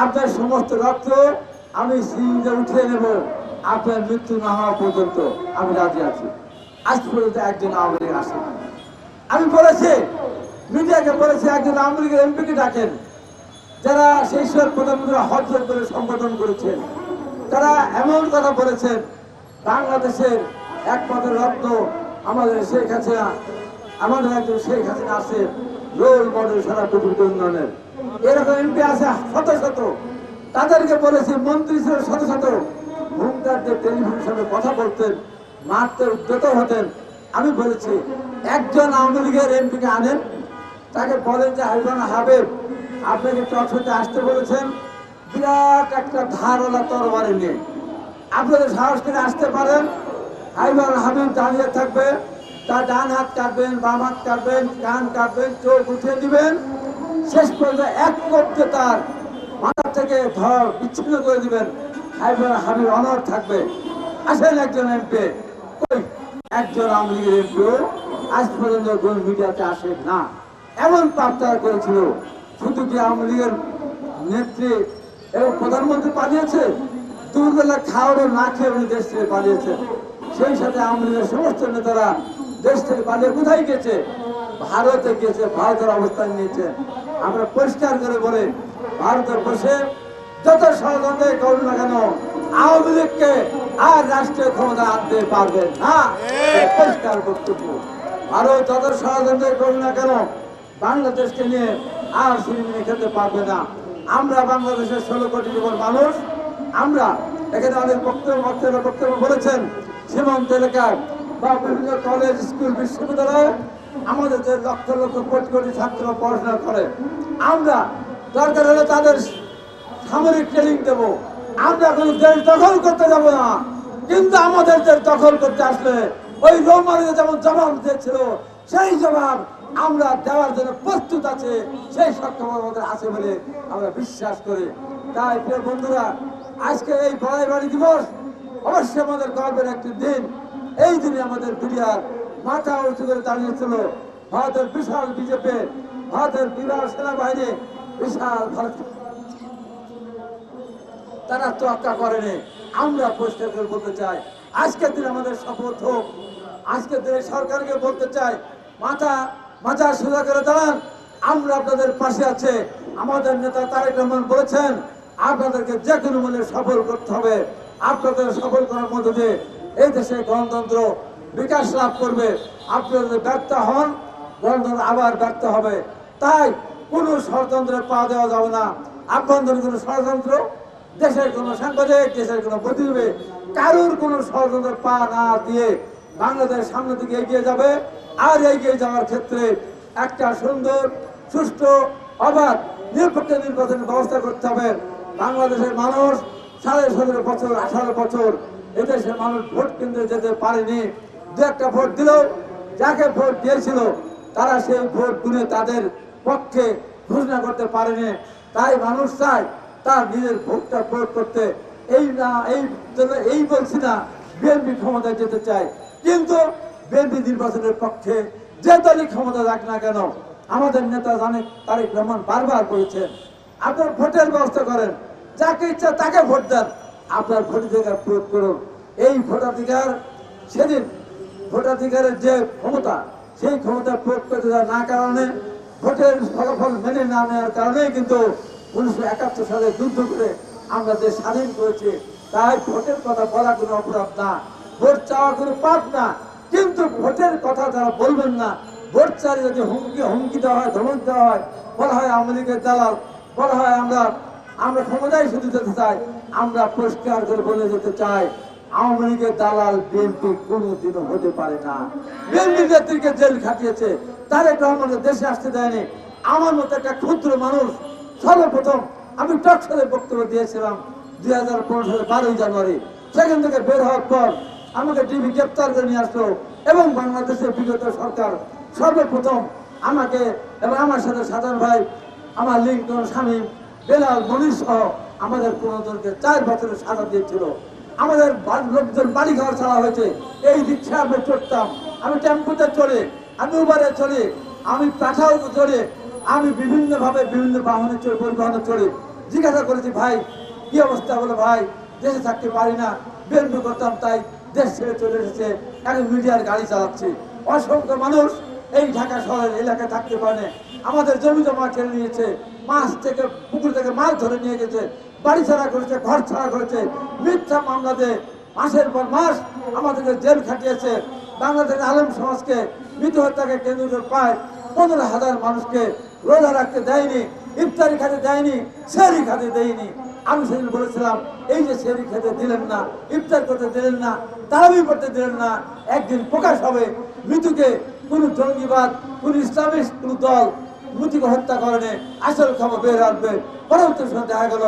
আপনার সমস্ত রক্ত আমি সিলিন্ডার উঠিয়ে নেব। আপনার মৃত্যু না হওয়া পর্যন্ত আমি রাজি আছি। আজ পর্যন্ত একজন আওয়ামী লীগ আসে আমি বলেছি, মিডিয়াকে বলেছি, একজন আওয়ামী লীগের এমপিকে ডাকেন। যারা সেই সব প্রধানমন্ত্রী হজ করে সম্বোধন করেছেন, তারা এমন কথা বলেছেন, বাংলাদেশের একমাত্র রত্ন আমাদের শেখ হাসিনা। আমাদের একজন শেখ হাসিনা আছে, রোল মডেল সারা পৃথিবীর উন্নয়নের। এরকম এমপি আছে শত শত। তাদেরকে বলেছি, মন্ত্রী ছিল শত শত। হুঙ্কারদের টেলিভিশনের সাথে কথা বলতেন, মারতে উদ্যত হতেন। আমি বলেছি, একজন আওয়ামী লীগের এমপিকে আনেন, তাকে বলেন যে হাইবান হাবিব, আপনাকে টকশোতে আসতে বলেছেন। বিরাট একটা ধারওয়ালা তরবারি নিয়ে। আপনাদের সাহস করে আসতে পারেন। হাইবান হাবিব দাঁড়িয়ে থাকবে। তার ডান হাত কাটবেন, বাম হাত কাটবেন কান কাটবেন, চোখ উঠিয়ে দিবেন। শেষ পর্যন্ত এক করতে তার মাথা থেকে ধর বিচ্ছিন্ন করে দিবেন। হাবিব অনর থাকবে। আসেন একজন এমপি। ওই একজন আওয়ামী লীগের এমপিও আজ পর্যন্ত কোন মিডিয়াতে আসে না। এমন পাপচার করেছিল। শুধু কি আওয়ামী লীগের নেত্রী এবং প্রধানমন্ত্রী পালিয়েছে? দুর্বেলা খাওয়ারও না খেয়ে উনি দেশ থেকে পালিয়েছেন সেই সাথে আওয়ামী লীগের সমস্ত নেতারা দেশ থেকে পালিয়ে কোথায় গেছে? ভারতে গেছে ভারতের অবস্থান নিয়েছে। আমরা পরিষ্কার করে বলে ভারতে বসে যত ষড়যন্ত্র করুন না কেন আওয়ামী লীগকে আর রাষ্ট্রীয় ক্ষমতা আনতে পারবেন না। পরিষ্কার বক্তব্য। ভারত যত ষড়যন্ত্র করুন না কেন বাংলাদেশকে নিয়ে আর সিনেমা খেতে পারবে না। আমরা বাংলাদেশের ষোলো কোটি যুবক মানুষ আমরা এখানে অনেক বক্তব্য বক্তব্য বক্তব্য বলেছেন। সীমান্ত এলাকায় বা বিভিন্ন কলেজ স্কুল বিশ্ববিদ্যালয়ে আমাদের যে লক্ষ লক্ষ কোটি কোটি ছাত্র পড়াশোনা করে, আমরা দরকার হলে তাদের সামরিক ট্রেনিং দেব। আমরা কোনো দেশ দখল করতে যাব না। কিন্তু আমাদের দেশ দখল করতে আসলে ওই রোমানিতে যেমন জবাব দিয়েছিল, সেই জবাব আমরা দেওয়ার জন্য প্রস্তুত আছে, সেই সক্ষম আমাদের আছে বলে আমরা বিশ্বাস করি। তাই প্রিয় বন্ধুরা, আজকে এই বড়াই বাড়ি দিবস অবশ্যই আমাদের গর্বের একটি দিন। এই দিনে আমাদের বিডিআর মাথা উঁচু করে দাঁড়িয়েছিল ভারতের বিশাল বিজেপি, ভারতের বিরাট সেনাবাহিনী, বিশাল ভারত। তারা তোয়াক্কা করেনি। আমরা পরিষ্কার করে বলতে চাই, আজকের দিন আমাদের শপথ হোক। আজকের দিনে সরকারকে বলতে চাই, মাথা মাথা সোজা করে দাঁড়ান। আমরা আপনাদের পাশে আছে। আমাদের নেতা তারেক রহমান বলেছেন, আপনাদেরকে যে কোনো মূল্যে সফল করতে হবে। আপনাদের সফল করার মধ্যে দিয়ে এই দেশে গণতন্ত্র বিকাশ লাভ করবে। আপনারা যদি ব্যর্থ হন, গণতন্ত্র আবার ব্যর্থ হবে। তাই কোনো ষড়যন্ত্রে পা দেওয়া যাবে না। আভ্যন্তরীণ কোনো ষড়যন্ত্র, দেশের কোনো সাংবাদিক, দেশের কোনো প্রতিনিধি কারোর কোনো ষড়যন্ত্র পা না দিয়ে বাংলাদেশ সামনের দিকে এগিয়ে যাবে। আর এগিয়ে যাওয়ার ক্ষেত্রে একটা সুন্দর, সুষ্ঠু, অবাধ, নিরপেক্ষ নির্বাচনের ব্যবস্থা করতে হবে। বাংলাদেশের মানুষ সাড়ে সতেরো বছর, আঠারো বছর এদেশের মানুষ ভোট কেন্দ্রে যেতে পারেনি। দু একটা ভোট দিলেও যাকে ভোট দিয়েছিল, তারা সেই ভোট গুনে তাদের পক্ষে ঘোষণা করতে পারেনি। তাই মানুষ চায় তার নিজের ভোটটা প্রয়োগ করতে। এই না, এই জন্য এই বলছি না, বিএনপি ক্ষমতায় যেতে চায়। কিন্তু বিএনপি নির্বাচনের পক্ষে যে দলই ক্ষমতা যাক না কেন, আমাদের নেতা জানে তারেক রহমান বারবার বলেছেন, আপনার ভোটের ব্যবস্থা করেন, যাকে ইচ্ছা তাকে ভোট দেন। আপনার ভোটাধিকার প্রয়োগ করুন। এই ভোটাধিকার, সেদিন ভোটাধিকারের যে ক্ষমতা, সেই ক্ষমতা প্রয়োগ করতে না কারণে ভোটের ফলাফল মেনে না নেওয়ার কারণেই কিন্তু উনিশশো একাত্তর সালে যুদ্ধ করে আমরা দেশ স্বাধীন করেছি। তাই ভোটের কথা বলা কোনো অপরাধ না। ভোট চাওয়া কোনো পাপ না। কিন্তু ভোটের কথা তারা বলবেন না, ভোট চাই যদি হুমকি হুমকি দেওয়া হয়, ধমক দেওয়া হয়, বলা হয় আওয়ামী লীগের দালাল, বলা হয় আমরা আমরা ক্ষমতায় শুধু যেতে চাই। আমরা পরিষ্কার করে বলে যেতে চাই, আওয়ামী লীগের দালাল বিএনপি কোনোদিনও হতে পারে না। বিএনপি নেত্রীকে জেল খাটিয়েছে তারেক রহমানের দেশে আসতে দেয়নি। আমার মতো একটা ক্ষুদ্র মানুষ, সর্বপ্রথম আমি টকশলে বক্তব্য দিয়েছিলাম দুই হাজার পনেরো সালের বারোই জানুয়ারি। সেখান থেকে বের হওয়ার পর আমাকে টিভি গ্রেপ্তার করে নিয়ে আসলো এবং বাংলাদেশের বিগত সরকার সর্বপ্রথম আমাকে এবং আমার সাথে সাধারণ ভাই, আমার লিঙ্কন স্বামী, বেলাল মনির সহ আমাদের পুনজনকে চার বছরের সাজা দিয়েছিল। আমাদের লোকজন বাড়ি ঘর ছাড়া হয়েছে। এই রিক্সা আমি চড়তাম। আমি টেম্পুতে চড়ে, আমি উবারে চড়ে, আমি পাঠাও চড়ে, আমি বিভিন্নভাবে বিভিন্ন বাহনে চড়ে, পরিবহনে চড়ে। জিজ্ঞাসা করেছি, ভাই, কি অবস্থা? বলে, ভাই, দেশে থাকতে পারি না। বিএনপি করতাম, তাই দেশ ছেড়ে চলে এসেছে। এখন মিডিয়ার গাড়ি চালাচ্ছে। অসংখ্য মানুষ এই ঢাকা শহরের এলাকায় থাকতে পারে। আমাদের জমি জমা ছেড়ে নিয়েছে। মাছ থেকে, পুকুর থেকে মাছ ধরে নিয়ে গেছে। বাড়ি ছাড়া করেছে, ঘর ছাড়া করেছে, মিথ্যা মামলা দিয়ে মাসের পর মাস আমাদেরকে জেল খাটিয়েছে। বাংলাদেশের আলম সমাজকে মৃত হত্যাকে কেন্দ্র করে প্রায় পনেরো হাজার মানুষকে রোজা রাখতে দেয়নি, ইফতারি খাতে দেয়নি সেরি খাতে দেয়নি। আমি সেদিন বলেছিলাম, এই যে সেরি খেতে দিলেন না, ইফতার করতে দিলেন না, তারাবি করতে দিলেন না, একদিন প্রকাশ হবে মৃত্যুকে কোনো জঙ্গিবাদ, কোন ইসলামিস্ট, কোন দল মৃত্যুকে হত্যা করেনি আসল খবর বের আসবে পরবর্তী সময় দেখা গেল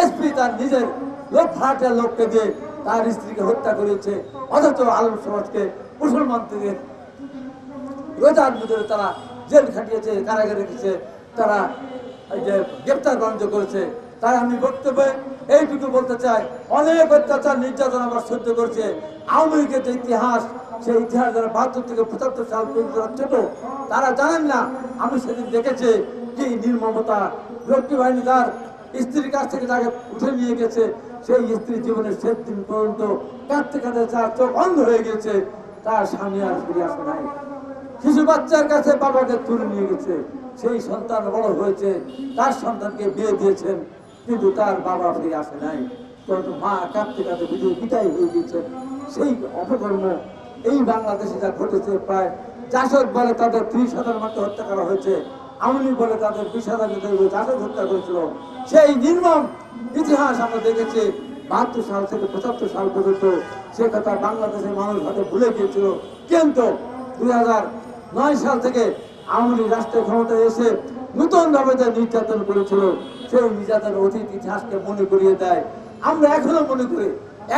এসপি তার নিজের লোক, ভাড়াটের লোককে দিয়ে তার স্ত্রীকে হত্যা করেছে। অথচ আলম সমাজকে মুসলমান থেকে রোজার ভিতরে তারা জেল খাটিয়েছে, কারাগারে রেখেছে, তারা এই যে গ্রেপ্তার বাণিজ্য করেছে। তাই আমি বক্তব্যে এইটুকু বলতে চাই, অনেক অত্যাচার নির্যাতন আমরা সহ্য করছে। আওয়ামী লীগের যে ইতিহাস, সেই ইতিহাস যারা বাহাত্তর থেকে পঁচাত্তর সাল পর্যন্ত ছোট তারা জানেন না। আমি সেদিন দেখেছি কি নির্মমতা রক্ষী বাহিনী তার স্ত্রীর কাছ থেকে তাকে উঠে নিয়ে গেছে। সেই স্ত্রী জীবনের শেষ দিন পর্যন্ত কাঁদতে কাঁদতে তার চোখ অন্ধ হয়ে গেছে। তার স্বামী আর ফিরে আসে নাই। শিশু বাচ্চার কাছে বাবাকে তুলে নিয়ে গেছে। সেই সন্তান বড় হয়েছে। তার সন্তানকে বিয়ে দিয়েছেন, কিন্তু তার বাবা ফিরে আসে নাই। কিন্তু মা কাঁদতে কাঁদতে বিজয় বিদায় হয়ে গেছে। সেই অপকর্ম এই বাংলাদেশে যা ঘটেছে, প্রায় জাসদ বলে তাদের ত্রিশ হাজার মতো হত্যা করা হয়েছে। আওয়ামী বলে তাদের বিশ জাসদ হত্যা করেছিল। সেই নির্মম ইতিহাস আমরা দেখেছি, বাহাত্তর সাল থেকে পঁচাত্তর সাল পর্যন্ত সে কথা বাংলাদেশের মানুষ হয়তো ভুলে গিয়েছিল। কিন্তু দুই নয় সাল থেকে আওয়ামী রাষ্ট্রের ক্ষমতায় এসে নতুন ভাবে যে নির্যাতন করেছিল, সেই নির্যাতন অতীত ইতিহাসকে মনে করিয়ে দেয়। আমরা এখনও মনে করি,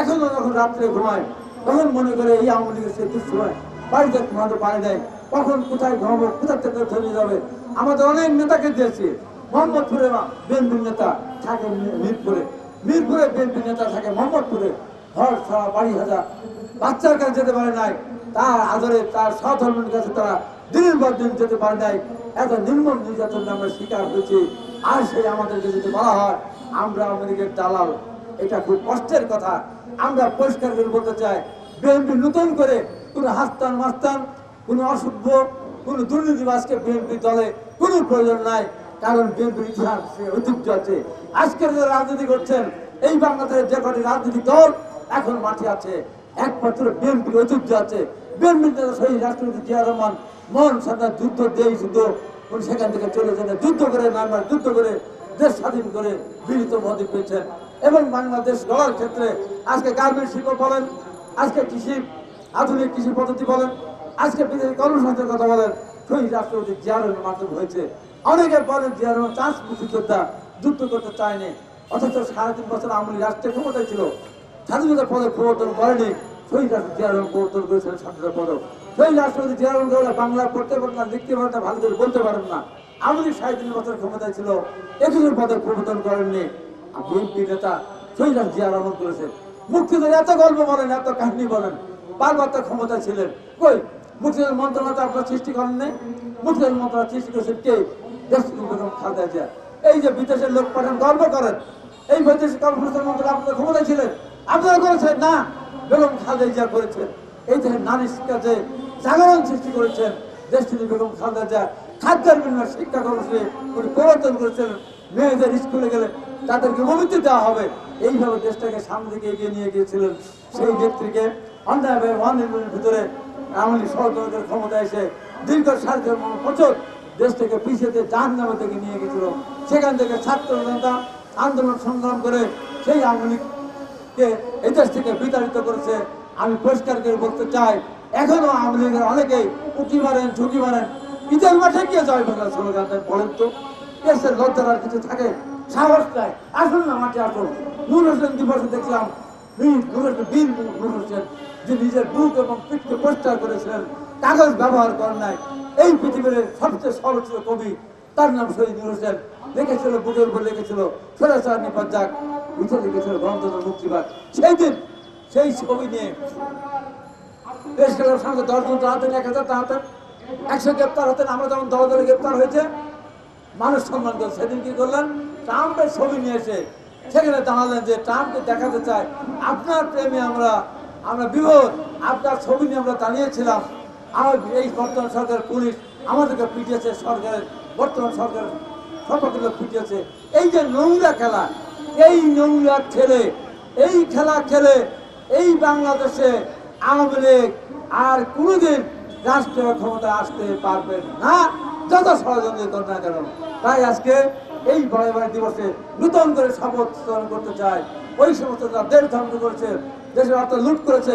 এখনও যখন রাত্রে ঘুমাই, তখন মনে করে এই আওয়ামী সেই দুঃসময়। বাড়িতে ঘুমাতে পারে নাই, কখন কোথায় ঘুমাবো, কোথা থেকে চলে যাবে? আমাদের অনেক নেতাকে দিয়েছে। মোহাম্মদপুরে বিএনপির নেতা থাকে মিরপুরে। মিরপুরে বিএনপি নেতা থাকে মোহাম্মদপুরে। ঘর ছাড়া বাড়ি হাজার। বাচ্চার কাছে যেতে পারে নাই। তার আদরে তার সহধর্মের কাছে তারা দিনের পর দিন যেতে পারে নাই। এত নির্মম নির্যাতন আমরা শিকার হয়েছি। আর সেই আমাদেরকে যদি বলা হয়, আমরা আমেরিকার দালাল। এটা খুব কষ্টের কথা। আমরা পরিষ্কার করে বলতে চাই, বিএনপি নতুন করে কোনো হাস্তান মাস্তান কোনো অসভ্য কোনো দুর্নীতিবাজকে বিএনপি দলে কোনো প্রয়োজন নাই, কারণ বিএনপির ইতিহাস ঐতিহ্য আছে। আজকের যে রাজনীতি করছেন, এই বাংলাদেশের যে কটি রাজনৈতিক দল এখন মাঠে আছে। একমাত্র বিএনপির ঐতিহ্য আছে। বিএনপির নেতা শহীদ রাষ্ট্রপতি জিয়া রহমান মোহন সরকার যুদ্ধ দেই যুদ্ধ উনি সেখান থেকে চলে যান যুদ্ধ করে মারমার যুদ্ধ করে দেশ স্বাধীন করে বিনীত মোদী পেয়েছেন। এবং বাংলাদেশ গড়ার ক্ষেত্রে আজকে গার্মেন্ট শিল্প বলেন, আজকে কৃষি, আধুনিক কৃষি পদ্ধতি বলেন আজকে বিদেশি কর্মসংস্থানের কথা বলেন, শহীদ রাষ্ট্রপতি জিয়ারের মাধ্যমে হয়েছে। অনেকে বলেন জিয়ার চাষ মুক্তিযোদ্ধা যুদ্ধ করতে চায়নি। অথচ সাড়ে তিন বছর আমলি রাষ্ট্রের ক্ষমতায় ছিল। স্বাধীনতা পদক প্রবর্তন করেনি। শহীদ রাষ্ট্র জিয়ারন প্রবর্তন করেছিলেন স্বাধীনতা পদক শহীদ রাষ্ট্রপতি জিয়ারন গৌড়া বাংলা পড়তে পারেন না লিখতে পারেন না ভালো করে বলতে পারেন না। আমলি সাড়ে তিন বছর ক্ষমতায় ছিল। একুশের পদক প্রবর্তন করেননি। আর বিএনপি নেতা শহীদ রাষ্ট্র জিয়া রহমান করেছেন। মুক্তিদের এত গল্প বলেন, এত কাহিনী বলেন, বারবার তো ক্ষমতা ছিলেন। কই? মুক্তিদের মন্ত্রণালয় আপনার সৃষ্টি করেন নাই। মুক্তিদের মন্ত্রণালয় সৃষ্টি করেছে কে? খালেদা জিয়া। এই যে বিদেশের লোক পাঠান গর্ব করেন। এই বৈদেশিক কর্মসংস্থান মন্ত্রণালয় আপনারা ক্ষমতায় ছিলেন। আপনারা করেছেন? না। বেগম খালেদা জিয়া করেছেন। এই যে নারী শিক্ষাতে জাগরণ সৃষ্টি করেছেন। দেশটিতে বেগম খালেদা জিয়া খাদ্যের বিনিময়ে শিক্ষা কর্মসূচি উনি প্রবর্তন করেছেন। মেয়েদের স্কুলে গেলে তাদেরকে অভিজ্ঞ দেওয়া হবে। এইভাবে দেশটাকে সামনে দিকে এগিয়ে নিয়ে গিয়েছিলেন সেই নেত্রীকে অন্যায়ভাবে অনির্মাণের ভিতরে আমলি সহযোগিতার ক্ষমতা এসে দীর্ঘ সাড়ে চার দেশ থেকে পিছিয়ে জাহান নামে থেকে নিয়ে গেছিল। সেখান থেকে ছাত্র জনতা আন্দোলন সংগ্রাম করে সেই আওয়ামী এই দেশ থেকে বিতাড়িত করেছে। আমি পরিষ্কার করে বলতে চাই, এখনও আওয়ামী লীগের অনেকেই উঁকি মারেন, ঝুঁকি মারেন। ঈদের মাঠে গিয়ে জয় বাংলা স্লোগান বলেন তো, দেশের লজ্জার আর কিছু থাকে? সাহস নাই। আসুন না মাঠে আসুন। নূর হোসেন দিবসে দেখলাম, বীর নূর হোসেন, বীর নূর হোসেন যে নিজের বুক এবং পিঠকে পরিষ্কার করেছিলেন, কাগজ ব্যবহার করেন নাই। এই পৃথিবীর সবচেয়ে সর্বোচ্চ কবি তার নাম শহীদ নূর হোসেন। লিখেছিল, বুকের উপর লিখেছিল সরাসর নিপাত উঠে লিখেছিল গণতন্ত্র মুক্তিবাদ। সেই দিন সেই ছবি নিয়ে দেশ গেলার সঙ্গে দশজন তাড়াতেন এক হাজার তাড়াতেন একশো গ্রেপ্তার হতেন, আমরা যেমন দলে দলে গ্রেপ্তার হয়েছে, মানুষ সম্মান করে সেদিন কি করলেন? ট্রাম্পের ছবি নিয়ে এসে সেখানে দাঁড়ালেন যে ট্রাম্পকে দেখাতে চায় আপনার প্রেমে আমরা আমরা বিভোর আপনার ছবি নিয়ে আমরা দাঁড়িয়েছিলাম। আমার এই বর্তমান সরকার পুলিশ আমাদেরকে পিটিয়েছে সরকারের, বর্তমান সরকারের সর্বগুলো পিটিয়েছে। এই যে নোংরা খেলা, এই নোংরা খেলে, এই খেলা খেলে এই বাংলাদেশে আওয়ামী লীগ আর কোনোদিন রাষ্ট্রীয় ক্ষমতা আসতে পারবে না, যত ষড়যন্ত্র করুন না কেন। তাই আজকে এই বড় দিবসে নূতন করে শপথ করতে চায় ওই সমস্ত যারা দেশ ধ্বংস করেছে দেশের অর্থ লুট করেছে।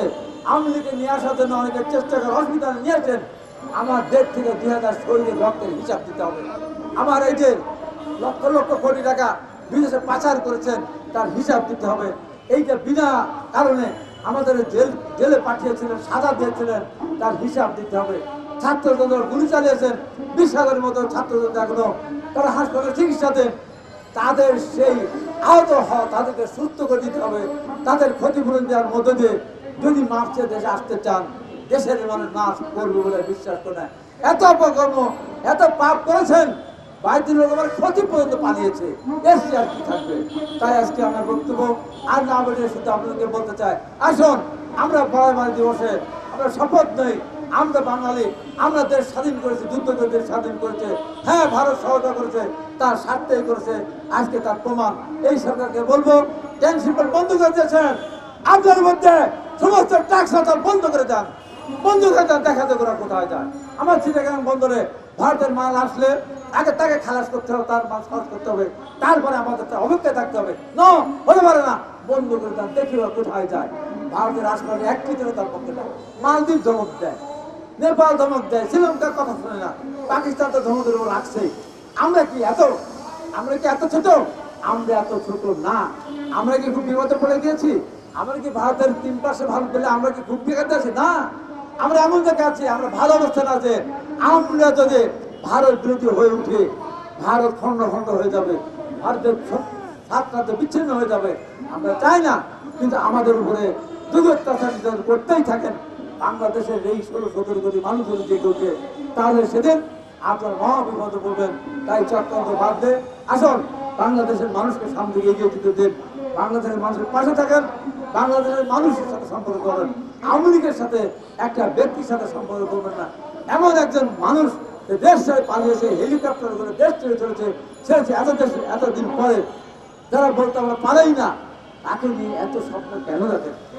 আওয়ামী লীগকে নিয়ে আসার জন্য অনেকে চেষ্টা করে অসুবিধা নিয়েছেন আমার দেড় থেকে দুই হাজার শরীরের রক্তের হিসাব দিতে হবে। আমার এই যে লক্ষ লক্ষ কোটি টাকা বিদেশে পাচার করেছেন, তার হিসাব দিতে হবে। এইটা বিনা কারণে আমাদের জেল জেলে পাঠিয়েছিলেন, সাজা দিয়েছিলেন, তার হিসাব দিতে হবে। ছাত্রদের গুলি চালিয়েছেন, বিশ হাজারের মতো ছাত্রদের এখনও তারা হাসপাতালে চিকিৎসা দেন তাদের সেই আহত হওয়া তাদেরকে সুস্থ করে দিতে হবে। তাদের ক্ষতিপূরণ দেওয়ার মধ্য দিয়ে যদি মার্চে দেশে আসতে চান, দেশের মানুষ নাচ করবে বলে বিশ্বাস করে না। এত অপকর্ম, এত পাপ করেছেন আমার ক্ষতি পর্যন্ত পালিয়েছে। এসছে আর কি থাকবে? তাই আজকে আমার বক্তব্য, আর না বলে শুধু আপনাদেরকে বলতে চাই, আসুন, আমরা বড় মারি দিবসে আমরা শপথ নেই। আমরা বাঙালি, আমরা দেশ স্বাধীন করেছি, যুদ্ধ করে দেশ স্বাধীন করেছে। হ্যাঁ ভারত সহায়তা করেছে। তার স্বার্থেই করেছে। আজকে তার প্রমাণ। এই সরকারকে বলব, ট্যাঙ্ক শিল্পের বন্ধ করে দিয়েছেন। আপনার মধ্যে সমস্ত ট্যাক্স হরতাল বন্ধ করে দেন। বন্ধ করে দেন দেখা যাবে ওরা কোথায় যায়। আমার চিটাগাং বন্দরে ভারতের মাল আসলে আগে তাকে খালাস করতে হবে, তার মাল খালাস করতে হবে। তারপরে আমাদের অপেক্ষায় থাকতে হবে। ন, হতে পারে না, বন্ধ করে দেন, দেখি ওরা কোথায় যায়। ভারতের আশপাশে এক ক্ষেত্রে তার পক্ষে না মালদ্বীপ ধমক দেয়। নেপাল ধমক দেয়। শ্রীলঙ্কার কথা শুনে না। পাকিস্তান তো ধমকের উপর রাখছেই। আমরা কি এত, আমরা কি এত ছোট? আমরা এত ছোট না। আমরা কি খুব বিপদে পড়ে গিয়েছি? আমরা কি ভারতের তিন পাশে ভারত পেলে আমরা কি খুব বিপদে আছি? না। আমরা এমন জায়গায় আছি, আমরা ভালো অবস্থান আছে। আমরা যদি ভারত বিরোধী হয়ে উঠে, ভারত খণ্ড খণ্ড হয়ে যাবে, ভারতের সাতটাতে বিচ্ছিন্ন হয়ে যাবে। আমরা চাই না, কিন্তু আমাদের উপরে দুধ অত্যাচার করতেই থাকেন, বাংলাদেশের এই ষোলো সতেরো কোটি মানুষ যদি জেগে তাহলে সেদিন আপনার মহা বিপদে পড়বেন, তাই চক্রান্ত বাদ দিয়ে আসুন, বাংলাদেশের মানুষকে সামনে এগিয়ে দিতে দিন। বাংলাদেশের মানুষের পাশে থাকেন, বাংলাদেশের মানুষের সাথে সম্পর্ক করেন আওয়ামী সাথে একটা ব্যক্তির সাথে সম্পর্ক করবেন না। এমন একজন মানুষ দেশ ছেড়ে পালিয়েছে হেলিকপ্টার করে দেশ ছেড়ে চলেছে ছেড়েছে এত দেশ, এতদিন পরে। যারা বলতে আমরা পারেই না, তাকে নিয়ে এত স্বপ্ন কেন রাখেন?